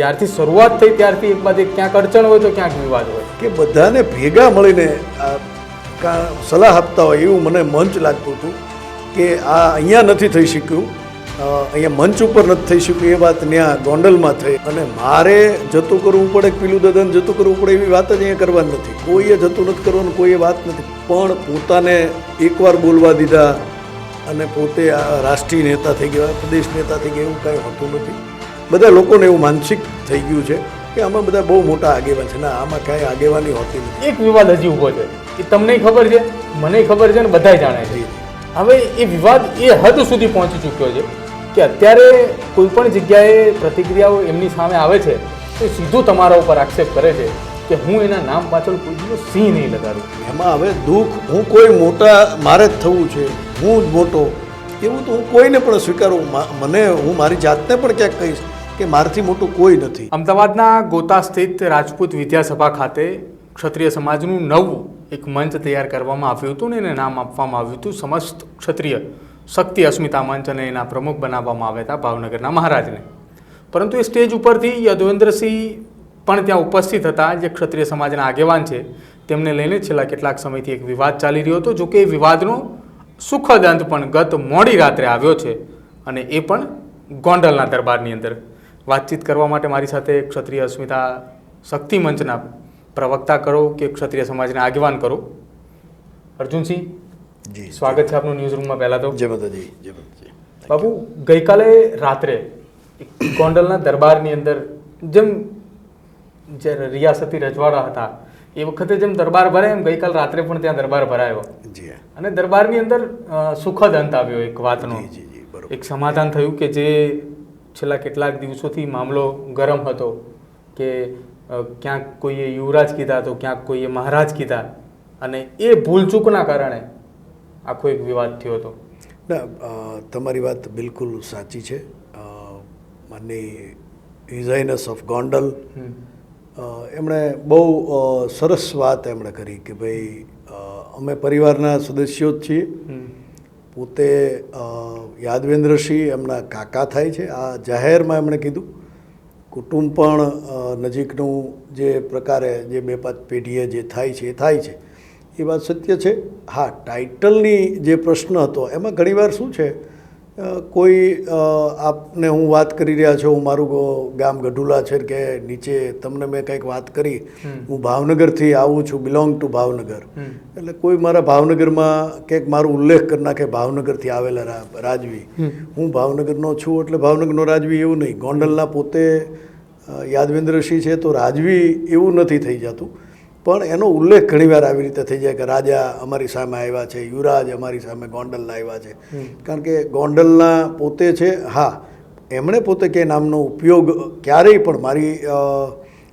જ્યારથી શરૂઆત થઈ ત્યારથી એક બાજુ ક્યાંક અડચણ હોય તો ક્યાંક વિવાદ હોય. કે બધાને ભેગા મળીને આ સલાહ આપતા હોય એવું મને મંચ લાગતું હતું કે આ અહીંયા નથી થઈ શક્યું. અહીંયા મંચ ઉપર નથી થઈ શક્યું, એ વાત ત્યાં ગોંડલમાં થઈ. અને મારે જતું કરવું પડે પીલું દદન જતું કરવું પડે એવી વાત જ અહીંયા કરવાની નથી. કોઈએ જતું નથી કરવાનું, કોઈએ વાત નથી. પણ પોતાને એકવાર બોલવા દીધા અને પોતે આ રાષ્ટ્રીય નેતા થઈ ગયા, પ્રદેશ નેતા થઈ ગયા, એવું કાંઈ હોતું નથી. બધા લોકોને એવું માનસિક થઈ ગયું છે કે આમાં બધા બહુ મોટા આગેવાન છે. ના આમાં કાંઈ આગેવાની હોતી નથી. એક વિવાદ હજી ઊભો છે એ તમને ખબર છે મને ખબર છે ને બધાય જાણે છે. હવે એ વિવાદ એ હદ સુધી પહોંચી ચૂક્યો છે કે અત્યારે કોઈ પણ જગ્યાએ પ્રતિક્રિયાઓ એમની સામે આવે છે તો એ સીધું તમારા ઉપર આક્ષેપ કરે છે કે હું એના નામ પાછળ કોઈ દિવસ સિંહ નહીં લગાડું. એમાં હવે દુઃખ હું કોઈ મોટા મારે જ થવું છે હું જ મોટો એવું તો હું કોઈને પણ સ્વીકારું મને હું મારી જાતને પણ ક્યાંક કહીશ. કે મારથી મોટું કોઈ નથી. અમદાવાદના ગોતા સ્થિત રાજપૂત વિદ્યાસભા ખાતે ક્ષત્રિય સમાજનું નવું એક મંચ તૈયાર કરવામાં આવ્યું હતું ને એને નામ આપવામાં આવ્યું હતું સમસ્ત ક્ષત્રિય શક્તિ અસ્મિતા મંચ અને એના પ્રમુખ બનાવવામાં આવ્યા હતા ભાવનગરના મહારાજને. પરંતુ એ સ્ટેજ ઉપરથી યદવેન્દ્રસિંહ પણ ત્યાં ઉપસ્થિત હતા, જે ક્ષત્રિય સમાજના આગેવાન છે. તેમને લઈને છેલ્લા કેટલાક સમયથી એક વિવાદ ચાલી રહ્યો હતો જોકે એ વિવાદનો સુખદ અંત પણ ગત મોડી રાત્રે આવ્યો છે અને એ પણ ગોંડલના દરબારની અંદર વાતચીત કરવા માટે મારી સાથે ક્ષત્રિય અસ્મિતા શક્તિ મંચના પ્રવક્તા કરો કે ક્ષત્રિય સમાજના આગેવાન કરો. અર્જુનસિંહ જી સ્વાગત છે આપનું ન્યૂઝ રૂમમાં પહેલાં તો. જય માતાજી જય માતાજી. બાબુ ગઈકાલે રાત્રે ગોંડલના દરબારની અંદર જેમ જ્યારે રિયાસતી રજવાડા હતા એ વખતે જેમ દરબાર ભરાય એમ ગઈકાલ રાત્રે પણ ત્યાં દરબાર ભરાયો. જી અને દરબારની અંદર સુખદ અંત આવ્યો એક વાતનો. જી જી જી એક સમાધાન થયું કે જે છેલ્લા કેટલાક દિવસોથી મામલો ગરમ હતો કે ક્યાંક કોઈએ યુવરાજ કીધા તો ક્યાંક કોઈએ મહારાજ કીધા અને એ ભૂલચૂકના કારણે આખો એક વિવાદ થયો હતો. ના તમારી વાત બિલકુલ સાચી છે. માનની હિઝાઇનસ ઓફ ગોંડલ એમણે બહુ સરસ વાત એમણે કરી કે ભાઈ અમે પરિવારના સદસ્યો જ છીએ. પોતે યાદવેન્દ્રસિંહ એમના કાકા થાય છે. આ જાહેરમાં એમણે કીધું, કુટુંબ પણ નજીકનું જે પ્રકારે જે બે પાંચ પેઢીએ જે થાય છે એ થાય છે. એ વાત સત્ય છે. હા, ટાઇટલની જે પ્રશ્ન હતો, એમાં ઘણીવાર શું છે કોઈ આપને હું વાત કરી રહ્યા છું હું મારું ગામ ગઢુલા છે કે નીચે તમને મેં કંઈક વાત કરી હું ભાવનગરથી આવું છું બિલોંગ ટુ ભાવનગર. એટલે કોઈ મારા ભાવનગરમાં કંઈક મારો ઉલ્લેખ કરી નાખે ભાવનગરથી આવેલા રાજવી. હું ભાવનગરનો છું એટલે ભાવનગરનો રાજવી એવું નહીં. ગોંડલના પોતે યાદવેન્દ્રસિંહ છે તો રાજવી એવું નથી થઈ જતું. પણ એનો ઉલ્લેખ ઘણીવાર આવી રીતે થઈ જાય કે રાજા અમારી સામે આવ્યા છે યુવરાજ અમારી સામે ગોંડલ આવ્યા છે. કારણ કે ગોંડલના પોતે છે હા એમણે પોતે કે નામનો ઉપયોગ ક્યારેય પણ મારી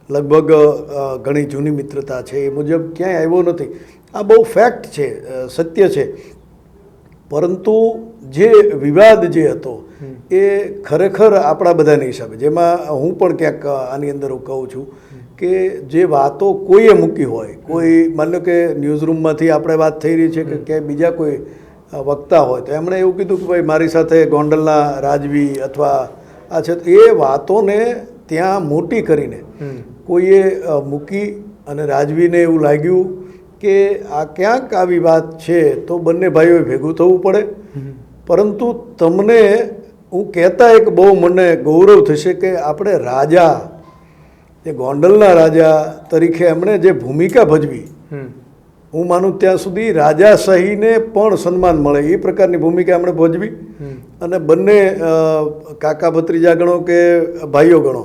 લગભગ ઘણી જૂની મિત્રતા છે એ મુજબ ક્યાંય આવ્યો નથી. આ બહુ ફેક્ટ છે સત્ય છે. પરંતુ જે વિવાદ જે હતો એ ખરેખર આપણા બધાની હિસાબે. જેમાં હું પણ ક્યાંક આની અંદર હું કહું છું કે જે વાતો કોઈએ મૂકી હોય કોઈ માની લો કે ન્યૂઝરૂમમાંથી આપણે વાત થઈ રહી છે કે ક્યાંય બીજા કોઈ વક્તા હોય તો એમણે એવું કીધું કે ભાઈ મારી સાથે ગોંડલના રાજવી અથવા આ છે તો એ વાતોને ત્યાં મોટી કરીને કોઈએ મૂકી અને રાજવીને એવું લાગ્યું કે આ ક્યાંક આવી વાત છે તો બંને ભાઈઓએ ભેગું થવું પડે. પરંતુ તમને હું કહેતા એક બહુ મને ગૌરવ થશે કે આપણે રાજા જે ગોંડલના રાજા તરીકે એમણે જે ભૂમિકા ભજવી હું માનું ત્યાં સુધી રાજાશાહીને પણ સન્માન મળે એ પ્રકારની ભૂમિકા એમણે ભજવી. અને બંને કાકા ભત્રીજા ગણો કે ભાઈઓ ગણો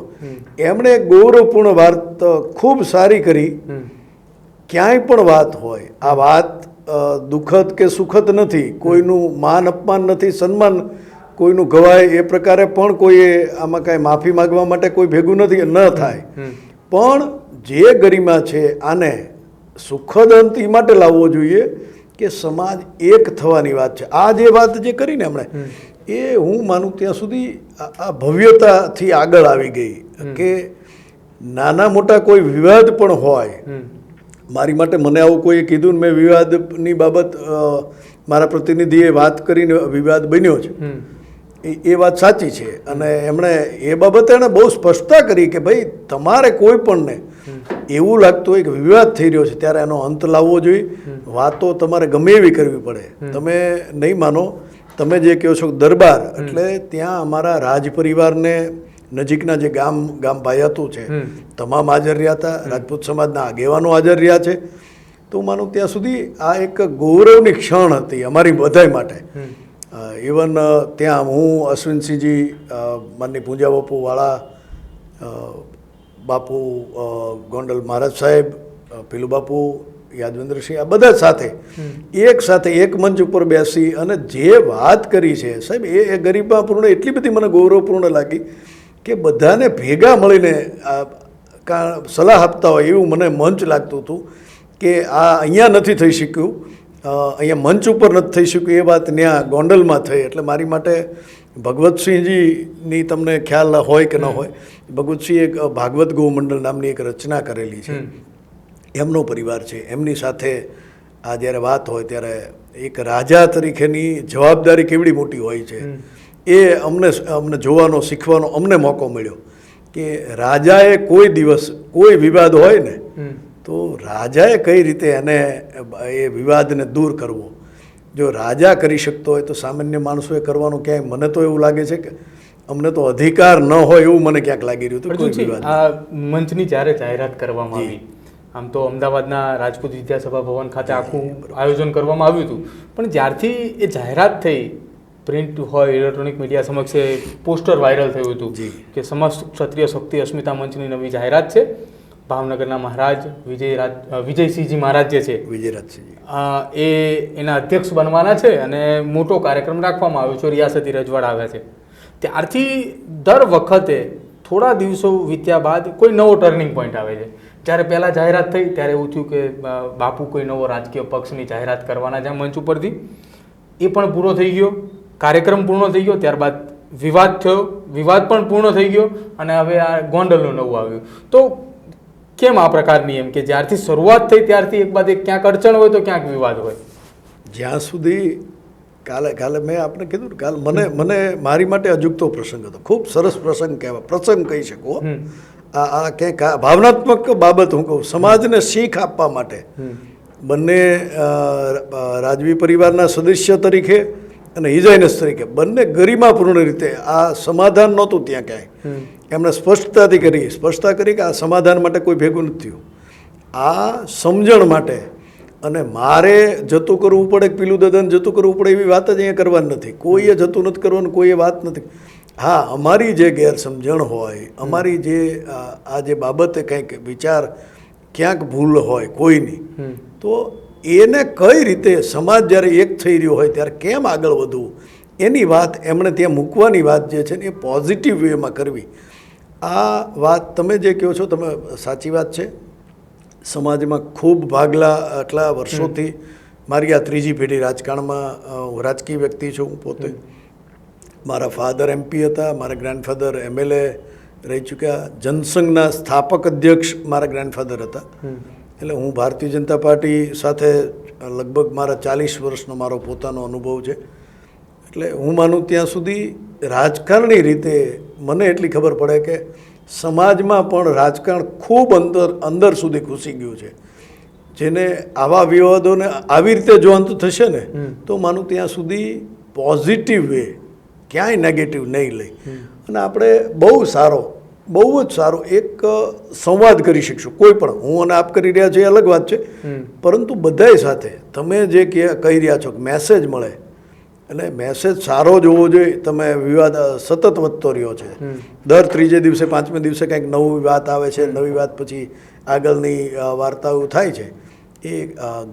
એમણે ગૌરવપૂર્ણ વાત ખૂબ સારી કરી. ક્યાંય પણ વાત હોય આ વાત દુઃખદ કે સુખદ નથી કોઈનું માન અપમાન નથી સન્માન કોઈનું ગવાય એ પ્રકારે પણ કોઈએ આમાં કાંઈ માફી માગવા માટે કોઈ ભેગું નથી ન થાય. પણ જે ગરિમા છે આને સુખદ અંત એ માટે લાવવો જોઈએ કે સમાજ એક થવાની વાત છે. આ જે વાત જે કરીને હમણે એ હું માનું ત્યાં સુધી આ ભવ્યતાથી આગળ આવી ગઈ કે નાના મોટા કોઈ વિવાદ પણ હોય મારી માટે મને આવું કોઈએ કીધું ને મેં વિવાદની બાબત મારા પ્રતિનિધિએ વાત કરીને વિવાદ બન્યો છે. એ વાત સાચી છે. અને એમણે એ બાબતે એણે બહુ સ્પષ્ટતા કરી કે ભાઈ, તમારે કોઈ પણને એવું લાગતું હોય કે વિવાદ થઈ રહ્યો છે, ત્યારે એનો અંત લાવવો જોઈએ. વાતો તમારે ગમે એવી કરવી પડે. તમે નહીં માનો, તમે જે કહો છો દરબાર, એટલે ત્યાં અમારા રાજ પરિવારને નજીકના જે ગામ ગામ ભાયાતું છે, તમામ હાજર રહ્યા હતા. રાજપૂત સમાજના આગેવાનો હાજર રહ્યા છે. તો માનું ત્યાં સુધી આ એક ગૌરવની ક્ષણ હતી અમારી બધાય માટે. ઇવન ત્યાં હું અશ્વિનસિંહજી માનની પૂંજા બાપુવાળા બાપુ ગોંડલ મહારાજ સાહેબ પીલુ બાપુ યાદવેન્દ્રસિંહ આ બધા સાથે એક સાથે એક મંચ ઉપર બેસી અને જે વાત કરી છે સાહેબ એ એ ગરીબાપૂર્ણ એટલી બધી મને ગૌરવપૂર્ણ લાગી કે બધાને ભેગા મળીને સલાહ આપતા હોય એવું મને મંચ લાગતું હતું કે આ અહીંયા નથી થઈ શક્યું. અહીંયા મંચ ઉપર નથી થઈ શક્યું. એ વાત ત્યાં ગોંડલમાં થઈ. એટલે મારી માટે ભગવતસિંહજીની તમને ખ્યાલ હોય કે ન હોય ભગવતસિંહ એક ભાગવત ગૌમંડળ નામની એક રચના કરેલી છે. એમનો પરિવાર છે. એમની સાથે આ જ્યારે વાત હોય ત્યારે એક રાજા તરીકેની જવાબદારી કેવડી મોટી હોય છે. એ અમને અમને જોવાનો શીખવાનો અમને મોકો મળ્યો કે રાજાએ કોઈ દિવસ કોઈ વિવાદ હોય ને તો રાજાએ કઈ રીતે એને એ વિવાદને દૂર કરવો? જો રાજા કરી શકતો હોય તો સામાન્ય માણસોએ કરવાનું ક્યાંય મને તો એવું લાગે છે કે અમને તો અધિકાર ન હોય એવું મને ક્યાંક લાગી રહ્યું હતું આ મંચની જ્યારે જાહેરાત કરવામાં આવી આમ તો અમદાવાદના રાજપૂત વિદ્યાસભા ભવન ખાતે આખું આયોજન કરવામાં આવ્યું હતું. પણ જ્યારથી એ જાહેરાત થઈ પ્રિન્ટ હોય ઇલેક્ટ્રોનિક મીડિયા સમક્ષ પોસ્ટર વાયરલ થયું હતું. કે સમસ્ત ક્ષત્રિય શક્તિ અસ્મિતા મંચની નવી જાહેરાત છે. ભાવનગરના મહારાજ વિજય વિજયસિંહજી મહારાજ જે છે વિજયરાજસિંહજી. એ એના અધ્યક્ષ બનવાના છે અને મોટો કાર્યક્રમ રાખવામાં આવ્યો છે રિયાસતી રજવાડા આવ્યા છે. ત્યારથી દર વખતે થોડા દિવસો વીત્યા બાદ કોઈ નવો ટર્નિંગ પોઈન્ટ આવે છે. જ્યારે પહેલાં જાહેરાત થઈ ત્યારે એવું થયું કે બાપુ કોઈ નવો રાજકીય પક્ષની જાહેરાત કરવાના છે મંચ ઉપરથી. એ પણ પૂરો થઈ ગયો. કાર્યક્રમ પૂર્ણ થઈ ગયો. ત્યારબાદ વિવાદ થયો. વિવાદ પણ પૂર્ણ થઈ ગયો અને હવે આ ગોંડલનું નવું આવ્યું. તો કેમ આ પ્રકારની એમ કે જ્યારથી શરૂઆત થઈ ત્યારથી એક બાદ એક ક્યાંક અડચણ હોય તો ક્યાંક વિવાદ હોય? જ્યાં સુધી કાલે કાલે મેં આપણે કીધું કાલે મને મને મારી માટે અજુગતો પ્રસંગ હતો. ખૂબ સરસ પ્રસંગ કહેવાય પ્રસંગ કહી શકો આ આ ક્યાંક ભાવનાત્મક બાબત હું કહું સમાજને શીખ આપવા માટે બંને રાજવી પરિવારના સદસ્ય તરીકે અને હિજાઇનસ તરીકે બંને ગરિમાપૂર્ણ રીતે આ સમાધાન નહોતું ત્યાં ક્યાંય. એમણે સ્પષ્ટતાથી કરી. સ્પષ્ટતા કરી કે આ સમાધાન માટે કોઈ ભેગું નથી થયું. આ સમજણ માટે અને મારે જતું કરવું પડે કે પીલું દદન જતું કરવું પડે એવી વાત જ અહીંયા કરવાની નથી. કોઈએ જતું નથી કરવાનું કોઈએ વાત નથી. હા અમારી જે ગેરસમજણ હોય અમારી જે આ આ જે બાબતે કંઈક વિચાર ક્યાંક ભૂલ હોય કોઈની તો એને કઈ રીતે સમાજ જ્યારે એક થઈ રહ્યો હોય ત્યારે કેમ આગળ વધવું? એની વાત એમણે ત્યાં મૂકવાની વાત જે છે ને એ પોઝિટિવ વેમાં કરવી. આ વાત તમે જે કહો છો તમે સાચી વાત છે. સમાજમાં ખૂબ ભાગલા આટલા વર્ષોથી મારી આ ત્રીજી પેઢી રાજકારણમાં હું રાજકીય વ્યક્તિ છું હું પોતે. મારા ફાધર એમપી હતા મારા ગ્રાન્ડફાધર એમએલએ રહી ચૂક્યા. જનસંઘના સ્થાપક અધ્યક્ષ મારા ગ્રાન્ડફાધર હતા. એટલે હું ભારતીય જનતા પાર્ટી સાથે લગભગ મારા ચાલીસ વર્ષનો મારો પોતાનો અનુભવ છે. એટલે હું માનું ત્યાં સુધી રાજકારણી રીતે મને એટલી ખબર પડે કે સમાજમાં પણ રાજકારણ ખૂબ અંદર અંદર સુધી ઘૂસી ગયું છે. જેને આવા વિવાદોને આવી રીતે જો અંત થશે ને તો માનું ત્યાં સુધી પોઝિટિવ વે ક્યાંય નેગેટિવ નહીં લઈ. અને આપણે બહુ સારો બહુ જ સારો એક સંવાદ કરી શકશું. કોઈ પણ હું અને આપ કરી રહ્યા છો એ અલગ વાત છે. પરંતુ બધાય સાથે તમે જે કહી રહ્યા છો કે મેસેજ મળે એટલે મેસેજ સારો જ હોવો જોઈએ. તમે વિવાદ સતત વધતો રહ્યો છે. દર ત્રીજે દિવસે પાંચમે દિવસે કંઈક નવી વાત આવે છે નવી વાત પછી આગળની વાર્તાઓ થાય છે. એ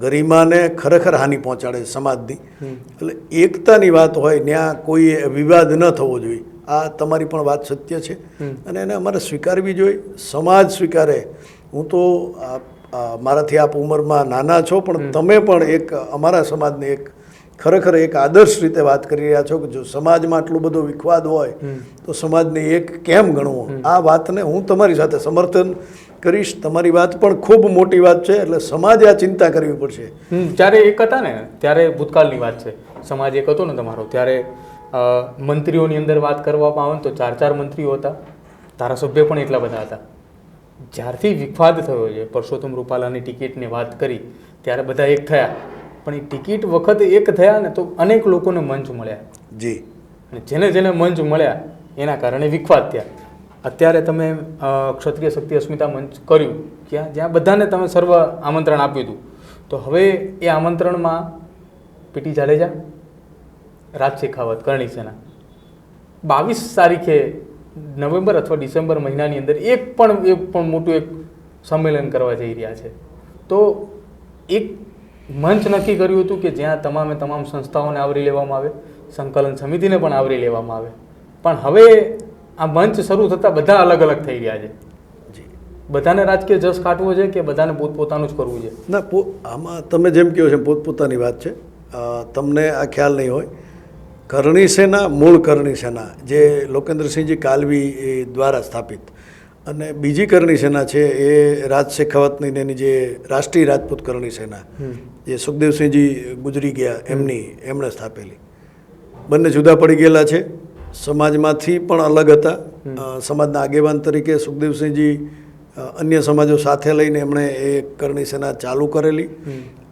ગરિમાને ખરેખર હાનિ પહોંચાડે છે સમાજની. એટલે એકતાની વાત હોય ત્યાં કોઈ વિવાદ ન થવો જોઈએ. આ તમારી પણ વાત સત્ય છે. અને એને અમારે સ્વીકારવી જોઈએ. સમાજ સ્વીકારે. હું તો મારાથી આપ ઉંમરમાં નાના છો પણ તમે પણ એક અમારા સમાજને એક ખરેખર એક આદર્શ રીતે વાત કરી રહ્યા છો કે જો સમાજમાં આટલો બધો વિખવાદ હોય તો સમાજને એક કેમ ગણવો? આ વાતને હું તમારી સાથે સમર્થન કરીશ. તમારી વાત પણ ખૂબ મોટી વાત છે એટલે સમાજે આ ચિંતા કરવી પડશે. જ્યારે એક હતા ને ત્યારે ભૂતકાળની વાત છે. સમાજ એક હતો ને તમારો ત્યારે મંત્રીઓની અંદર વાત કરવામાં આવે ને તો ચાર ચાર મંત્રીઓ હતા. ધારાસભ્ય પણ એટલા બધા હતા. જ્યારથી વિખવાદ થયો છે પરસોત્તમ રૂપાલાની ટિકિટની વાત કરી ત્યારે બધા એક થયા. પણ એ ટિકિટ વખતે એક થયા ને તો અનેક લોકોને મંચ મળ્યા. જી. અને જેને જેને મંચ મળ્યા એના કારણે વિખવાદ થયા. અત્યારે તમે ક્ષત્રિય શક્તિ અસ્મિતા મંચ કર્યું ક્યાં? જ્યાં બધાને તમે સર્વ આમંત્રણ આપ્યું હતું. તો હવે એ આમંત્રણમાં પીટી જાડેજા રાજ શેખાવત કરણી સેના. બાવીસ તારીખે નવેમ્બર અથવા ડિસેમ્બર મહિનાની અંદર એક પણ એક પણ મોટું એક સંમેલન કરવા જઈ રહ્યા છે. તો એક મંચ નક્કી કર્યું હતું કે જ્યાં તમામે તમામ સંસ્થાઓને આવરી લેવામાં આવે સંકલન સમિતિને પણ આવરી લેવામાં આવે. પણ હવે આ મંચ શરૂ થતાં બધા અલગ અલગ થઈ રહ્યા છે. બધાને રાજકીય જસ કાઢવો છે કે બધાને પોતપોતાનું જ કરવું છે? ના પો આમાં તમે જેમ કહો છો પોતપોતાની વાત છે. તમને આ ખ્યાલ નહીં હોય. કરણી સેના મૂળ કરણી સેના જે લોકેન્દ્રસિંહજી કાલવી દ્વારા સ્થાપિત. અને બીજી કરણી સેના છે એ રાજ શેખાવતની એની જે રાષ્ટ્રીય રાજપૂત કરણી સેના જે સુખદેવસિંહજી ગુજરી ગયા એમની એમણે સ્થાપેલી. બંને જુદા પડી ગયેલા છે. સમાજમાંથી પણ અલગ હતા. સમાજના આગેવાન તરીકે સુખદેવસિંહજી અન્ય સમાજો સાથે લઈને એમણે એ કરણી સેના ચાલુ કરેલી.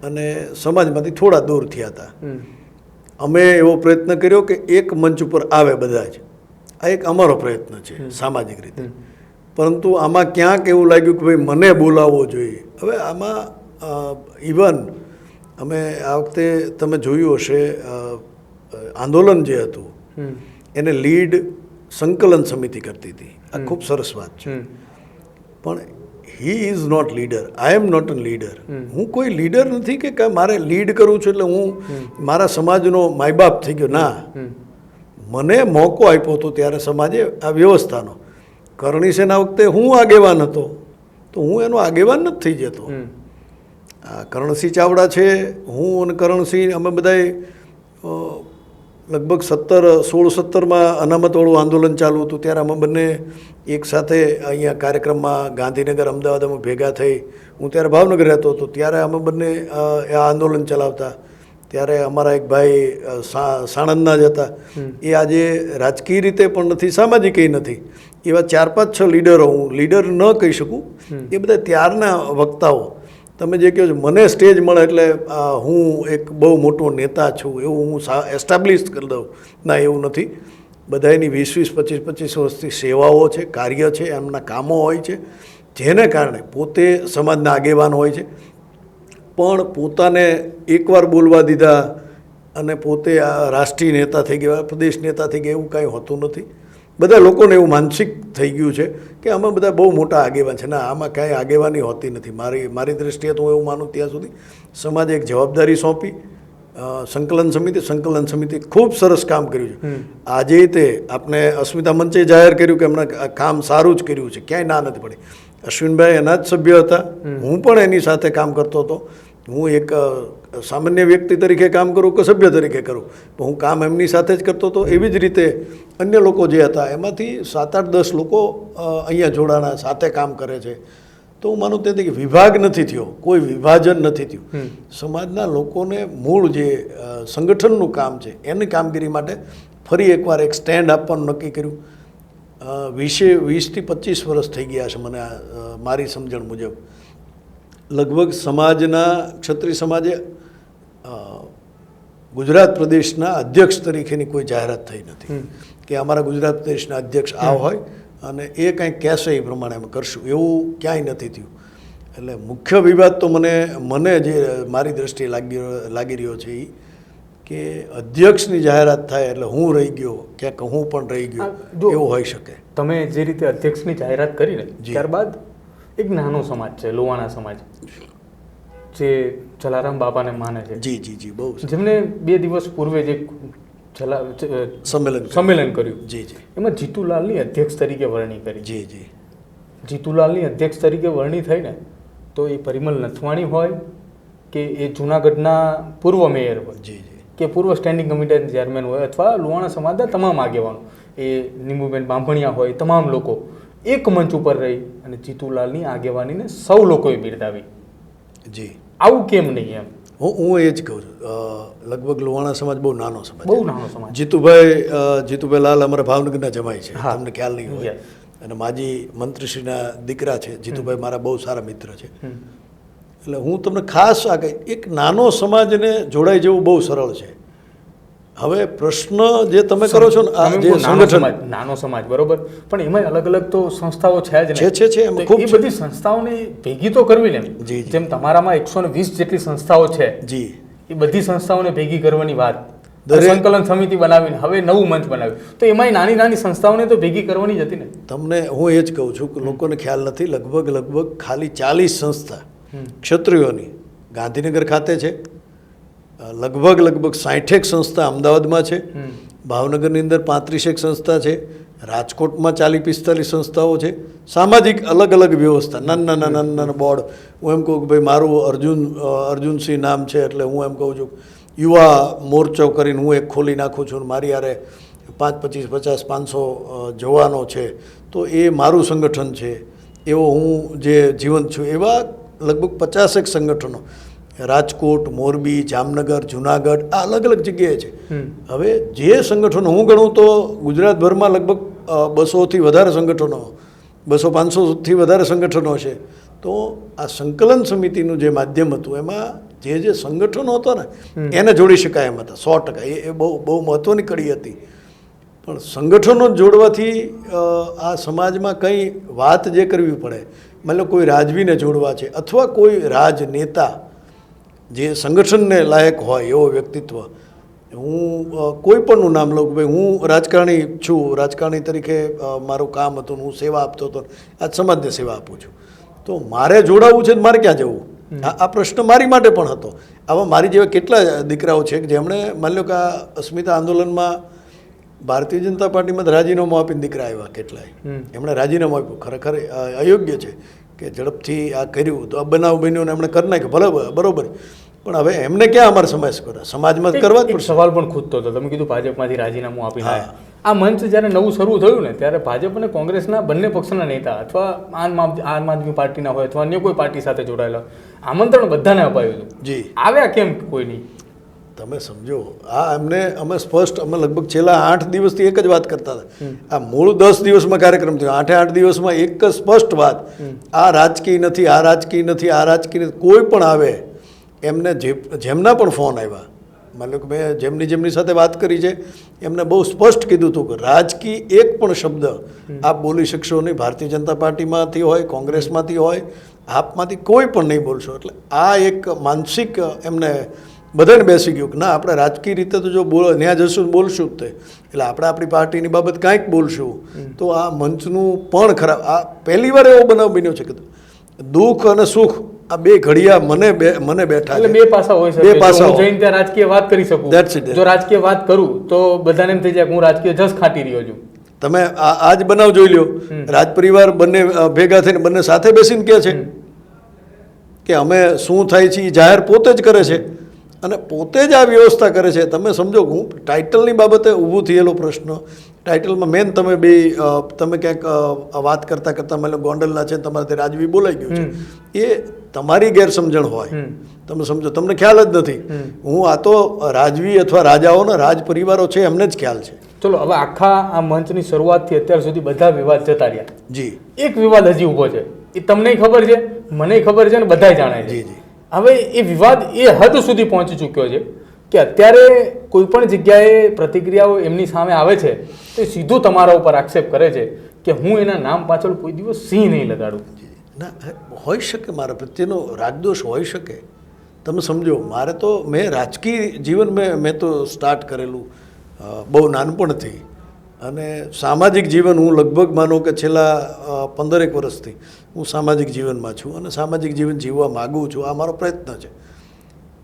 અને સમાજમાંથી થોડા દૂર થયા હતા. અમે એવો પ્રયત્ન કર્યો કે એક મંચ ઉપર આવે બધા જ. આ એક અમારો પ્રયત્ન છે સામાજિક રીતે. પરંતુ આમાં ક્યાંક એવું લાગ્યું કે ભાઈ મને બોલાવવો જોઈએ. હવે આમાં ઇવન અમે આ વખતે તમે જોયું હશે આંદોલન જે હતું એને લીડ સંકલન સમિતિ કરતી હતી. આ ખૂબ સરસ વાત છે. પણ he is not leader I am not a leader હું કોઈ લીડર નથી કે મારે લીડ કરવું છે એટલે હું મારા સમાજનો માય બાપ થઈ ગયો. ના. મને મોકો આપ્યો હતો ત્યારે સમાજે આ વ્યવસ્થાનો. કરણી સેના વખતે હું આગેવાન હતો તો હું એનો આગેવાન નથી થઈ જતો. આ કરણસિંહ ચાવડા છે હું અને કરણસિંહ અમે બધાએ લગભગ સત્તર સોળ સત્તરમાં અનામતવાળું આંદોલન ચાલુ હતું. ત્યારે અમે બંને એક સાથે અહીંયા કાર્યક્રમમાં ગાંધીનગર અમદાવાદ અમે ભેગા થઈ. હું ત્યારે ભાવનગર રહેતો હતો. ત્યારે અમે બંને આ આંદોલન ચલાવતા. ત્યારે અમારા એક ભાઈ સાણંદના જ હતા. એ આજે રાજકીય રીતે પણ નથી સામાજિક નથી. એવા ચાર પાંચ છ લીડરો હું લીડર ન કહી શકું. એ બધા ત્યારના વક્તાઓ. તમે જે કહો છો મને સ્ટેજ મળે એટલે હું એક બહુ મોટો નેતા છું એવું હું એસ્ટાબ્લિશ કરી દઉં. ના એવું નથી. બધાની વીસ વીસ પચીસ પચીસ વર્ષથી સેવાઓ છે કાર્ય છે એમના કામો હોય છે. જેને કારણે પોતે સમાજના આગેવાન હોય છે. પણ પોતાને એકવાર બોલવા દીધા અને પોતે આ રાષ્ટ્રીય નેતા થઈ ગયા પ્રદેશ નેતા થઈ ગયા એવું કાંઈ હોતું નથી. બધા લોકોને એવું માનસિક થઈ ગયું છે કે આમાં બધા બહુ મોટા આગેવાન છે. ના આમાં કાંઈ આગેવાની હોતી નથી. મારી મારી દ્રષ્ટિએ તો હું એવું માનું ત્યાં સુધી. સમાજે એક જવાબદારી સોંપી સંકલન સમિતિ સંકલન સમિતિ ખૂબ સરસ કામ કર્યું છે. આજે તે આપણે અસ્મિતા મંચે જાહેર કર્યું કે એમણે કામ સારું જ કર્યું છે. ક્યાંય ના નથી પડી. અશ્વિનભાઈ એના જ સભ્ય હતા. હું પણ એની સાથે કામ કરતો હતો. હું એક સામાન્ય વ્યક્તિ તરીકે કામ કરું કે સભ્ય તરીકે કરું? પણ હું કામ એમની સાથે જ કરતો હતો. એવી જ રીતે અન્ય લોકો જે હતા એમાંથી સાત આઠ દસ લોકો અહીંયા જોડાણા સાથે કામ કરે છે. તો હું માનું તેથી કે વિભાગ નથી થયો. કોઈ વિભાજન નથી થયું. સમાજના લોકોને મૂળ જે સંગઠનનું કામ છે એની કામગીરી માટે ફરી એકવાર એક સ્ટેન્ડ આપવાનું નક્કી કર્યું. વીસે વીસથી પચીસ વર્ષ થઈ ગયા છે મને મારી સમજણ મુજબ. લગભગ સમાજના ક્ષત્રિય સમાજે ગુજરાત પ્રદેશના અધ્યક્ષ તરીકેની કોઈ જાહેરાત થઈ નથી. કે અમારા ગુજરાત પ્રદેશના અધ્યક્ષ આ હોય અને એ કંઈ કહેશે એ પ્રમાણે અમે કરશું. એવું ક્યાંય નથી થયું. એટલે મુખ્ય વિવાદ તો મને મને જે મારી દ્રષ્ટિએ લાગી લાગી રહ્યો છે એ કે અધ્યક્ષની જાહેરાત થાય એટલે હું રહી ગયો ક્યાંક હું પણ રહી ગયો એવું હોઈ શકે. તમે જે રીતે અધ્યક્ષની જાહેરાત કરીને ત્યારબાદ એક નાનો સમાજ છે લોવાણા સમાજ. જે જલારામ બાપાને માને છે. જી જી જી બહુ. જેમને બે દિવસ પૂર્વે જે જલા સંમેલન સંમેલન કર્યું. જી જી. એમાં જીતુલાલની અધ્યક્ષ તરીકે વરણી કરી. જી જી. જીતુલાલની અધ્યક્ષ તરીકે વરણી થઈ ને તો એ પરિમલ નથવાણી હોય કે એ જૂનાગઢના પૂર્વ મેયર હોય જી જી. કે પૂર્વ સ્ટેન્ડિંગ કમિટીના ચેરમેન હોય અથવા લુહાણા સમાજના તમામ આગેવાનો. એ નીમુબેન બાંભણિયા હોય તમામ લોકો. એક મંચ ઉપર રહી અને જીતુલાલની આગેવાનીને સૌ લોકોએ બિરદાવી. જી. આવું કેમ નહીં એમ? હું હું એ જ કહું છું. લગભગ લોહાણા સમાજ બહુ નાનો સમાજ બહુ નાનો સમાજ. જીતુભાઈ જીતુભાઈ લાલ અમારા ભાવનગરના જમાય છે. તમને ખ્યાલ નહીં હોય. અને માજી મંત્રીશ્રીના દીકરા છે. જીતુભાઈ મારા બહુ સારા મિત્ર છે. એટલે હું તમને ખાસ આ એક નાનો સમાજને જોડાઈ જવું બહુ સરળ છે. હવે પ્રશ્ન જે તમે કરો છો ને આ જે સંગઠન સમાજ નાનો સમાજ બરોબર? પણ એમાં અલગ અલગ તો સંસ્થાઓ છે જ ને. છે, છે, છે, ખૂબ એ બધી સંસ્થાઓને ભેગી તો કરવી ને. જેમ તમારામાં એકસો ને વીસ જેટલી સંસ્થાઓ છે જી. એ બધી સંસ્થાઓને ભેગી કરવાની વાત. સંકલન સમિતિ બનાવીને હવે નવું મંચ બનાવ્યું. તો એમાંય નાની નાની સંસ્થાઓને તો ભેગી કરવાની જ હતી ને. તમને હું એ જ કહું છું કે લોકોને ખ્યાલ નથી લગભગ લગભગ ખાલી ચાલીસ સંસ્થા ક્ષત્રિયોની. ગાંધીનગર ખાતે છે લગભગ લગભગ સાઠેક સંસ્થા અમદાવાદમાં છે. ભાવનગરની અંદર પાંત્રીસેક સંસ્થા છે. રાજકોટમાં ચાલીસ પિસ્તાલીસ સંસ્થાઓ છે. સામાજિક અલગ અલગ વ્યવસ્થા. નાના નાના નાના નાના બોર્ડ. હું એમ કહું કે ભાઈ મારું અર્જુન અર્જુનસિંહ નામ છે એટલે હું એમ કહું છું યુવા મોરચો કરીને હું એક ખોલી નાખું છું મારી યારે પાંચ પચીસ પચાસ પાંચસો જવાનો છે. તો એ મારું સંગઠન છે. એવો હું જે જીવંત છું. એવા લગભગ પચાસેક સંગઠનો. રાજકોટ મોરબી જામનગર જુનાગઢ આ અલગ અલગ જગ્યાએ છે. હવે જે સંગઠનો હું ગણું તો ગુજરાતભરમાં લગભગ બસોથી વધારે સંગઠનો બસો પાંચસોથી વધારે સંગઠનો છે. તો આ સંકલન સમિતિનું જે માધ્યમ હતું એમાં જે જે સંગઠનો હતો ને એને જોડી શકાય એમ હતા સો ટકા. એ એ બહુ બહુ મહત્ત્વની કડી હતી. પણ સંગઠનો જોડવાથી આ સમાજમાં કંઈ વાત જે કરવી પડે મતલબ કોઈ રાજવીને જોડવા છે અથવા કોઈ રાજનેતા જે સંગઠનને લાયક હોય એવો વ્યક્તિત્વ. હું કોઈ પણનું નામ લઉં કે ભાઈ હું રાજકારણી છું રાજકારણી તરીકે મારું કામ હતું હું સેવા આપતો હતો આજ સમાજને સેવા આપું છું. તો મારે જોડાવવું છે મારે ક્યાં જવું? આ આ પ્રશ્ન મારી માટે પણ હતો. આવા મારી જેવા કેટલા દીકરાઓ છે કે જેમણે માની લો કે આ અસ્મિતા આંદોલનમાં ભારતીય જનતા પાર્ટીમાં રાજીનામું આપીને દીકરા આવ્યા કેટલાય. એમણે રાજીનામું આપ્યું. ખરેખર અયોગ્ય છે. કે ઝડપથી આ કર્યું તો આ બનાવ બન્યો ને એમણે કરી નાખ્યું. ભલે બરોબર. પણ હવે એમને ક્યાં અમારે સમાજ કરે સમાજમાં જ કરવા જ સવાલ પણ ખૂદતો હતો. તમે કીધું ભાજપમાંથી રાજીનામું આપીને હા. આ મંચ જ્યારે નવું શરૂ થયું ને ત્યારે ભાજપ અને કોંગ્રેસના બંને પક્ષના નેતા અથવા આમ આમ આદમી પાર્ટીના હોય અથવા અન્ય કોઈ પાર્ટી સાથે જોડાયેલા આમંત્રણ બધાને અપાયું હતું. જી. આવ્યા કેમ કોઈ નહીં? તમે સમજો. આ અમને અમે સ્પષ્ટ અમે લગભગ છેલ્લા આઠ દિવસથી એક જ વાત કરતા હતા. આ મૂળ દસ દિવસમાં કાર્યક્રમ થયો. આઠે આઠ દિવસમાં એક જ સ્પષ્ટ વાત. આ રાજકીય નથી આ રાજકીય નથી આ રાજકીય નથી. કોઈ પણ આવે એમને જેમના પણ ફોન આવ્યા માની લો કે મેં જેમની જેમની સાથે વાત કરી છે એમને બહુ સ્પષ્ટ કીધું હતું કે રાજકીય એક પણ શબ્દ આપ બોલી શકશો નહીં. ભારતીય જનતા પાર્ટીમાંથી હોય કોંગ્રેસમાંથી હોય આપમાંથી કોઈ પણ નહીં બોલશો. એટલે આ એક માનસિક એમને બધાને બેસી ગયું કે ના આપણે રાજકીય રીતે તો જો બોલ ત્યાં જશું બોલશું જ તે. એટલે આપણે આપણી પાર્ટીની બાબત કાંઈક બોલશું. તો આ મંચનું પણ ખરાબ આ પહેલી વાર એવો બનાવ બન્યો છે કે દુઃખ અને સુખ આ બે ઘડિયા મને બે મને બેઠા એટલે બે પાસા હોય છે બે પાસા હું જઈને ત્યાં રાજકીય વાત કરી શકું. It. ઇટ જો રાજકીય વાત કરું તો બધાને એમ થઈ જાય કે હું રાજકીય જસ ખાટી રહ્યો છું. તમે આ આજ બનાવ જોઈ લ્યો. રાજ પરિવાર બંને ભેગા થઈને બંને સાથે બેસીને કહે છે કે અમે શું થાય છે એ જાહેર પોતે જ કરે છે. અને પોતે જ આ વ્યવસ્થા કરે છે. તમે સમજો હું ટાઇટલની બાબતે ઊભું થયેલો પ્રશ્ન ટાઇટલમાં મેન તમે બે તમે ક્યાંક વાત કરતાં કરતાં મને ગોંડલના છે તમારાથી રાજવી બોલાઈ ગયું છે. એ તમારી ગેરસમજણ હોય. તમે સમજો તમને ખ્યાલ જ નથી. હું આ તો રાજવી અથવા રાજાઓના રાજ પરિવારો છે એમને જ ખ્યાલ છે. ચલો હવે આખા આ મંચની શરૂઆતથી અત્યાર સુધી બધા વિવાદ જતા રહ્યા. જી. એક વિવાદ હજી ઊભો છે. એ તમને ખબર છે મને ખબર છે ને બધાય જાણે છે. જી, જી. હવે એ વિવાદ એ હદ સુધી પહોંચી ચૂક્યો છે કે અત્યારે કોઈ પણ જગ્યાએ પ્રતિક્રિયાઓ એમની સામે આવે છે, તો સીધું તમારા ઉપર આક્ષેપ કરે છે કે હું એના નામ પાછળ કોઈ દિવસ સિંહ નહીં લગાડું. ના હોઈ શકે મારા પ્રત્યેનો રાજદોષ હોઈ શકે. તમે સમજો, મારે તો મેં રાજકીય જીવન મેં મેં તો સ્ટાર્ટ કરેલું બહુ નાનપણથી. અને સામાજિક જીવન હું લગભગ માનો કે છેલ્લા પંદરેક વર્ષથી. હું સામાજિક જીવનમાં છું અને સામાજિક જીવન જીવવા માગું છું. આ મારો પ્રયત્ન છે.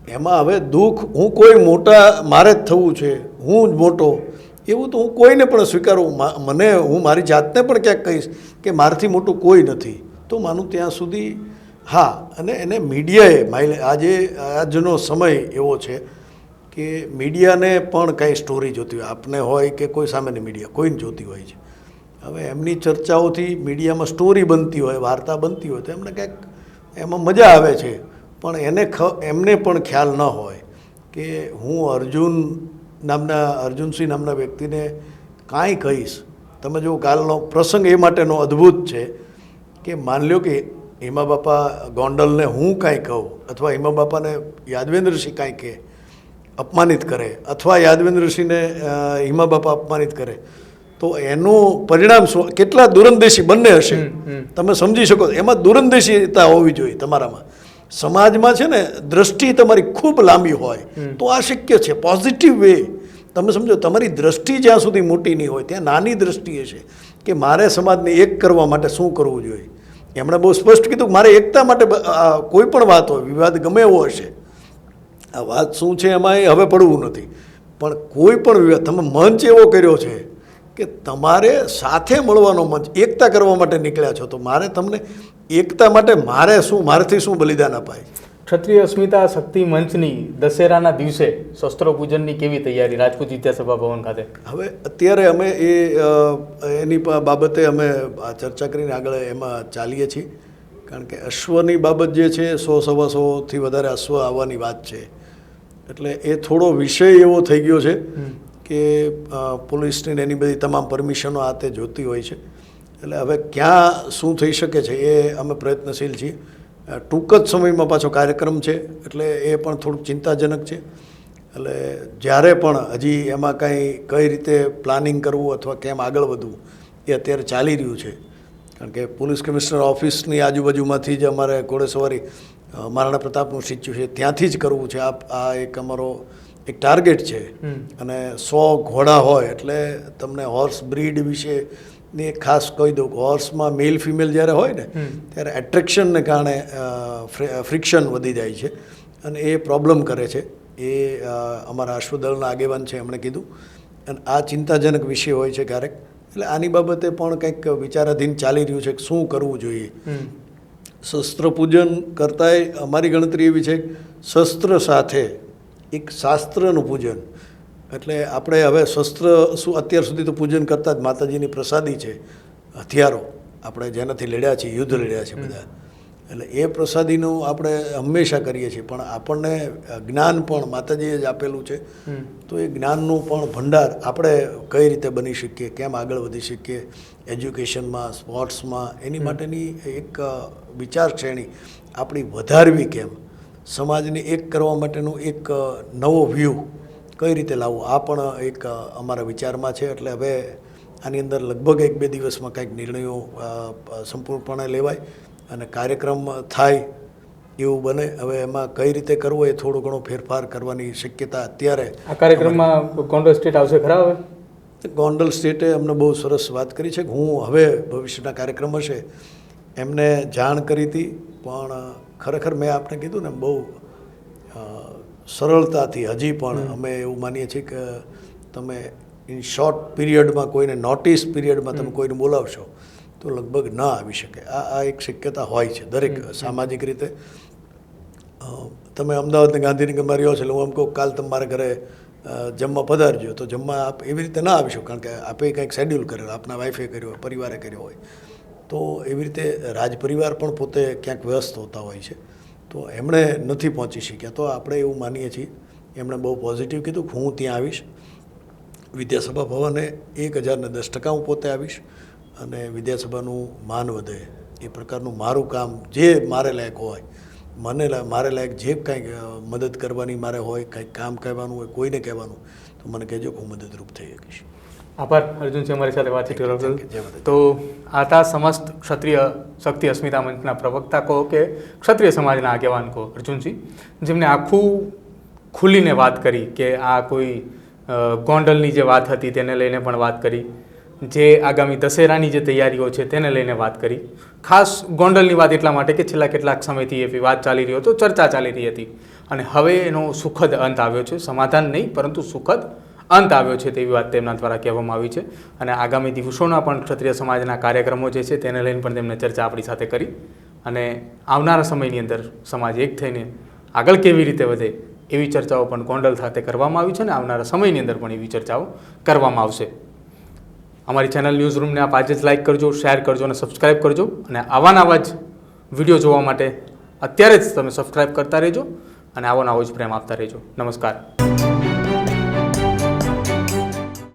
એમાં હવે દુઃખ હું કોઈ મોટા મારે જ થવું છે, હું જ મોટો, એવું તો હું કોઈને પણ સ્વીકારું. મને, હું મારી જાતને પણ ક્યાંક કહીશ કે મારાથી મોટું કોઈ નથી. તો માનું ત્યાં સુધી, હા, અને એને મીડિયાએ માઇલે, આજે, આજનો સમય એવો છે કે મીડિયાને પણ કાંઈ સ્ટોરી જોતી હોય. આપને હોય કે કોઈ સામેની મીડિયા, કોઈને જોતી હોય છે. હવે એમની ચર્ચાઓથી મીડિયામાં સ્ટોરી બનતી હોય, વાર્તા બનતી હોય તો એમને કંઈક એમાં મજા આવે છે. પણ એને ખ, એમને પણ ખ્યાલ ન હોય કે હું અર્જુન નામના, અર્જુનસિંહ નામના વ્યક્તિને કાંઈ કહીશ. તમે જો કાલનો પ્રસંગ એ માટેનો અદ્ભુત છે કે માન લ્યો કે હિમા બાપા ગોંડલને હું કાંઈ કહું અથવા હિમા બાપાને યાદવેન્દ્રસિંહ કાંઈ કહે, અપમાનિત કરે અથવા યાદવેન્દ્રસિંહને હિમા બાપા અપમાનિત કરે. તો એનું પરિણામ શું કેટલા દૂરંદેશી બંને હશે? તમે સમજી શકો. એમાં દૂરંદેશીતા હોવી જોઈએ તમારામાં. સમાજમાં છે ને દ્રષ્ટિ તમારી ખૂબ લાંબી હોય તો આ શક્ય છે. પોઝિટિવ વે તમે સમજો તમારી દ્રષ્ટિ જ્યાં સુધી મોટી નહીં હોય ત્યાં નાની દ્રષ્ટિ હશે કે મારે સમાજને એક કરવા માટે શું કરવું જોઈએ. એમણે બહુ સ્પષ્ટ કીધું મારે એકતા માટે કોઈ પણ વાત હોય વિવાદ ગમે એવો હશે આ વાત શું છે એમાં એ હવે પડવું નથી. પણ કોઈ પણ વિવાદ તમે મંચ એવો કર્યો છે કે તમારે સાથે મળવાનો મંચ એકતા કરવા માટે નીકળ્યા છો તો મારે તમને એકતા માટે મારે શું મારાથી શું બલિદાન અપાય? ક્ષત્રિય અસ્મિતા શક્તિ મંચની દશેરાના દિવસે શસ્ત્રો પૂજનની કેવી તૈયારી? રાજપૂત વિદ્યાસભા ભવન ખાતે. હવે અત્યારે અમે એ એની બાબતે અમે ચર્ચા કરીને આગળ એમાં ચાલીએ છીએ. કારણ કે અશ્વની બાબત જે છે સો સવા સોથી વધારે અશ્વ આવવાની વાત છે. એટલે એ થોડો વિષય એવો થઈ ગયો છે. કે પોલીસની એની બધી તમામ પરમિશનો આ તે જોતી હોય છે. એટલે હવે ક્યાં શું થઈ શકે છે એ અમે પ્રયત્નશીલ છીએ. ટૂંક જ સમયમાં પાછો કાર્યક્રમ છે, એટલે એ પણ થોડુંક ચિંતાજનક છે. એટલે જ્યારે પણ હજી એમાં કાંઈ કઈ રીતે પ્લાનિંગ કરવું અથવા કેમ આગળ વધવું, એ અત્યારે ચાલી રહ્યું છે. કારણ કે પોલીસ કમિશનર ઓફિસની આજુબાજુમાંથી જ અમારે ઘોડેસવારી મહારાણા પ્રતાપનું સિચ્યુ છે, ત્યાંથી જ કરવું છે. આ આ એક અમારો એક ટાર્ગેટ છે. અને સો ઘોડા હોય એટલે તમને હોર્સ બ્રીડ વિશે ને ખાસ કહી દઉં કે હોર્સમાં મેલ ફિમેલ જ્યારે હોય ને ત્યારે એટ્રેક્શનને કારણે ફ્રિક્શન વધી જાય છે. અને એ પ્રોબ્લેમ કરે છે. એ અમારા અશ્વદળના આગેવાન છે એમણે કીધું. અને આ ચિંતાજનક વિષય હોય છે ક્યારેક. એટલે આની બાબતે પણ કંઈક વિચારાધીન ચાલી રહ્યું છે કે શું કરવું જોઈએ. શસ્ત્ર પૂજન કરતાંય અમારી ગણતરી એવી છે શસ્ત્ર સાથે એક શાસ્ત્રનું પૂજન. એટલે આપણે હવે શસ્ત્ર શું અત્યાર સુધી તો પૂજન કરતા જ માતાજીની પ્રસાદી છે હથિયારો. આપણે જેનાથી લડ્યા છીએ યુદ્ધ લડ્યા છે બધા. એટલે એ પ્રસાદીનું આપણે હંમેશા કરીએ છીએ. પણ આપણને જ્ઞાન પણ માતાજીએ જ આપેલું છે. તો એ જ્ઞાનનું પણ ભંડાર આપણે કઈ રીતે બની શકીએ કેમ આગળ વધી શકીએ એજ્યુકેશનમાં સ્પોર્ટ્સમાં એની માટેની એક વિચાર શ્રેણી આપણી વધારવી કેમ? સમાજને એક કરવા માટેનું એક નવો વ્યૂ કઈ રીતે લાવવો? આ પણ એક અમારા વિચારમાં છે. એટલે હવે આની અંદર લગભગ એક બે દિવસમાં કંઈક નિર્ણયો સંપૂર્ણપણે લેવાય અને કાર્યક્રમ થાય એવું બને. હવે એમાં કઈ રીતે કરવો એ થોડો ઘણો ફેરફાર કરવાની શક્યતા અત્યારે આ કાર્યક્રમમાં ગોંડલ સ્ટેટ આવશે ખરા હવે? ગોંડલ સ્ટેટે અમને બહુ સરસ વાત કરી છે કે હું હવે ભવિષ્યના કાર્યક્રમ હશે. એમને જાણ કરી હતી પણ ખરેખર મેં આપને કીધું ને બહુ સરળતાથી હજી પણ અમે એવું માનીએ છીએ કે તમે ઇન શોર્ટ પીરિયડમાં કોઈને નોટિસ પીરિયડમાં તમે કોઈને બોલાવશો તો લગભગ ન આવી શકે. આ આ એક શક્યતા હોય છે દરેક સામાજિક રીતે. તમે અમદાવાદને ગાંધીનગરમાં રહ્યો છો એટલે હું એમ કહું કાલ મારા ઘરે જમવા પધારજો. તો જમવા આપ એવી રીતે ના આવી શકો કારણ કે આપે કંઈક શેડ્યુલ કરેલો આપના વાઈફે કર્યો હોય પરિવારે કર્યો હોય. તો એવી રીતે રાજ પરિવાર પણ પોતે ક્યાંક વ્યસ્ત હોતા હોય છે. તો એમણે નથી પહોંચી શક્યા. તો આપણે એવું માનીએ છીએ, એમણે બહુ પોઝિટિવ કીધું હું ત્યાં આવીશ. વિદ્યાસભા ભવને એક હજારને દસ ટકા હું પોતે આવીશ અને વિદ્યાસભાનું માન વધે. એ પ્રકારનું મારું કામ જે મારે લાયક હોય, મને મારે લાયક જે કાંઈક મદદ કરવાની મારે હોય, કાંઈક કામ કહેવાનું હોય, કોઈને કહેવાનું તો મને કહેજો હું મદદરૂપ થઈ શકીશ. આભાર અર્જુનસિંહ અમારી સાથે વાતચીત કરવા બદલ. તો આ હતા સમસ્ત ક્ષત્રિય શક્તિ અસ્મિતા મંચના પ્રવક્તા કહો કે ક્ષત્રિય સમાજના આગેવાન કહો અર્જુનસિંહ જેમને આખું ખુલીને વાત કરી કે આ કોઈ ગોંડલની જે વાત હતી તેને લઈને પણ વાત કરી. જે આગામી દશેરાની જે તૈયારીઓ છે તેને લઈને વાત કરી. ખાસ ગોંડલની વાત એટલા માટે કે છેલ્લા કેટલાક સમયથી એવી વાત ચાલી રહ્યો હતો ચર્ચા ચાલી રહી હતી. અને હવે એનો સુખદ અંત આવ્યો છે. સમાધાન નહીં પરંતુ સુખદ અંત આવ્યો છે તેવી વાત તેમના દ્વારા કહેવામાં આવી છે. અને આગામી દિવસોના પણ ક્ષત્રિય સમાજના કાર્યક્રમો જે છે તેને લઈને પણ તેમણે ચર્ચા આપણી સાથે કરી. અને આવનારા સમયની અંદર સમાજ એક થઈને આગળ કેવી રીતે વધે એવી ચર્ચાઓ પણ ગોંડલ ખાતે કરવામાં આવી છે અને આવનારા સમયની અંદર પણ એવી ચર્ચાઓ કરવામાં આવશે. અમારી ચેનલ ન્યૂઝ રૂમને આપ આજે જ લાઇક કરજો, શેર કરજો અને સબસ્ક્રાઇબ કરજો. અને આવા નવા જ વીડિયો જોવા માટે અત્યારે જ તમે સબસ્ક્રાઈબ કરતા રહેજો અને આવો નવો જ પ્રેમ આપતા રહેજો. નમસ્કાર.